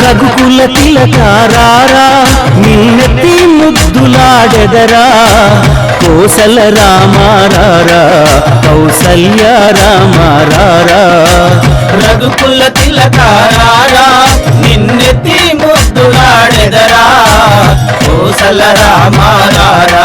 రఘుకుల తిలకారారా నిన్నెత్తి ముద్దులాడెదరా కోసల రామారారా కౌసల్య రామారారా. రఘుకుల తిలకారారా నిన్నెత్తి ముద్దులాడెదరా కోసల రామారారా.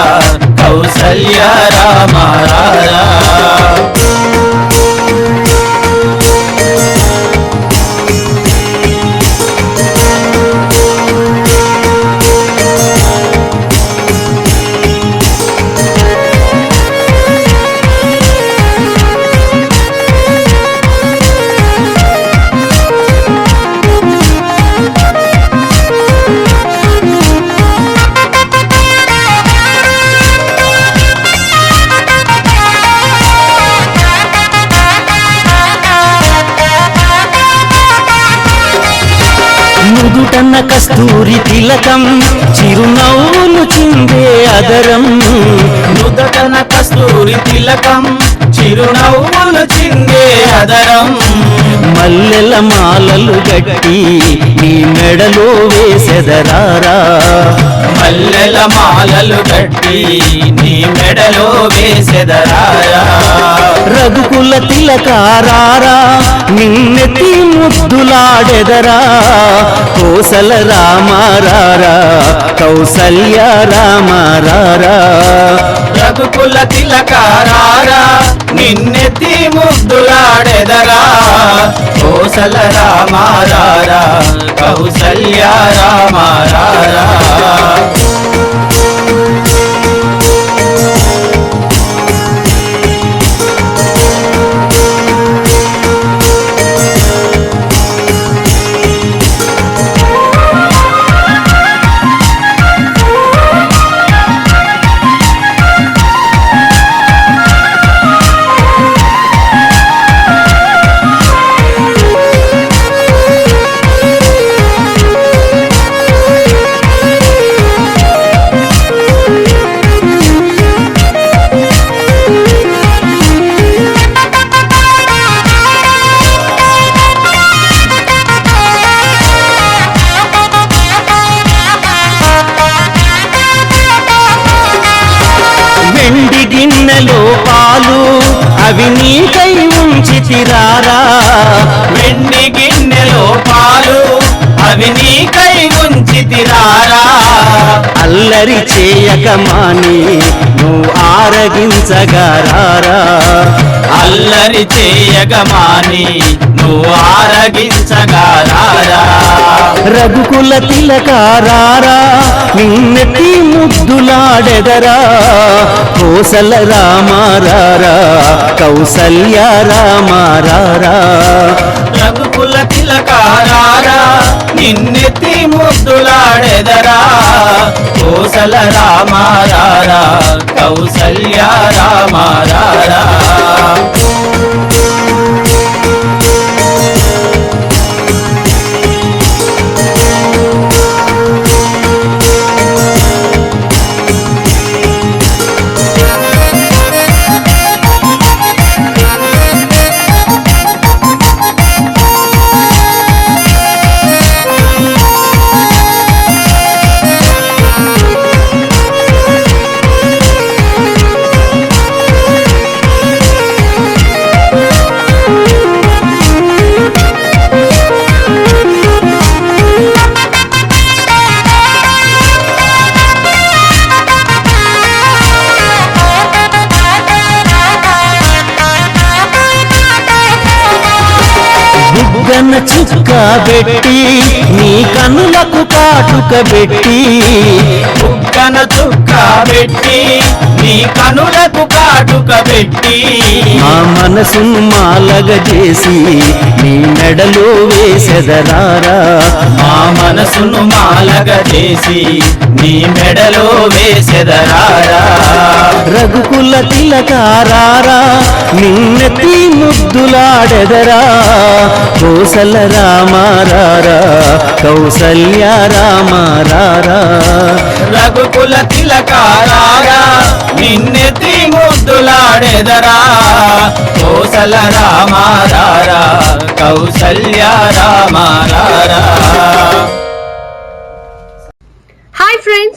నుదుటన్న కస్తూరి తిలకం చిరునవ్వులు చిందే అదరం. నుదటన కస్తూరి తిలకం చిరునవ్వులు చిందే అదరం. మల్లెల మాలలు గట్టి నీ మెడలో వేసెదరారా. మల్లెల మాలలు కట్టి నీ మెడలో వేసెదరారా. రఘుకుల తిలకారారా నిన్నెత్తి ముద్దులాడెదరా. కోసల రామారారా కౌసల్య రామారారా. రఘుకుల తిలకారా నిన్నెత్తి ముద్దులాడెదరా. కోసల రామారారా కౌసల్య రామారారా. గిన్నెలో పాలు అవి నీకై ఉంచి తిరారా వెండి గిన్నెలో పాలు అవి నీకై ఉంచి తిరారా అల్లరి చేయక మాని నువ్వు ఆరగించగారారా? అల్లరి చేయగమాని ఆరగించగారారా రఘుకుల తిలకారారా నిన్నెత్తి ముద్దులాడెదరా. కోసల రామారారా కౌసల్య రామారారా రఘుకుల తిలకారా నిన్నెత్తి ముద్దులాడెదరా. కోసల రామారారా కౌసల్య రామారారా కన్న చుక్క పెట్టి నీ కన్నులకు కాటుక పెట్టి చుక్కన చుక్క పెట్టి నీ కనులకు కాటుక పెట్టి మా మనసును మాలగ చేసి నీ మెడలో వేసెదరారా? మా మనసును మాలగ చేసి నీ మెడలో వేసెదరారా? రఘుకుల తిలకారారా నిన్నెత్తి ముద్దులాడెదరా? కోసల రామారారా కౌసల్య రామారారా? రఘుకుల తిలకారా నిన్నెత్తి ముద్దులాడే వేసెదరా కోసల రామారారా కౌసల్య రామారారా. Hi friends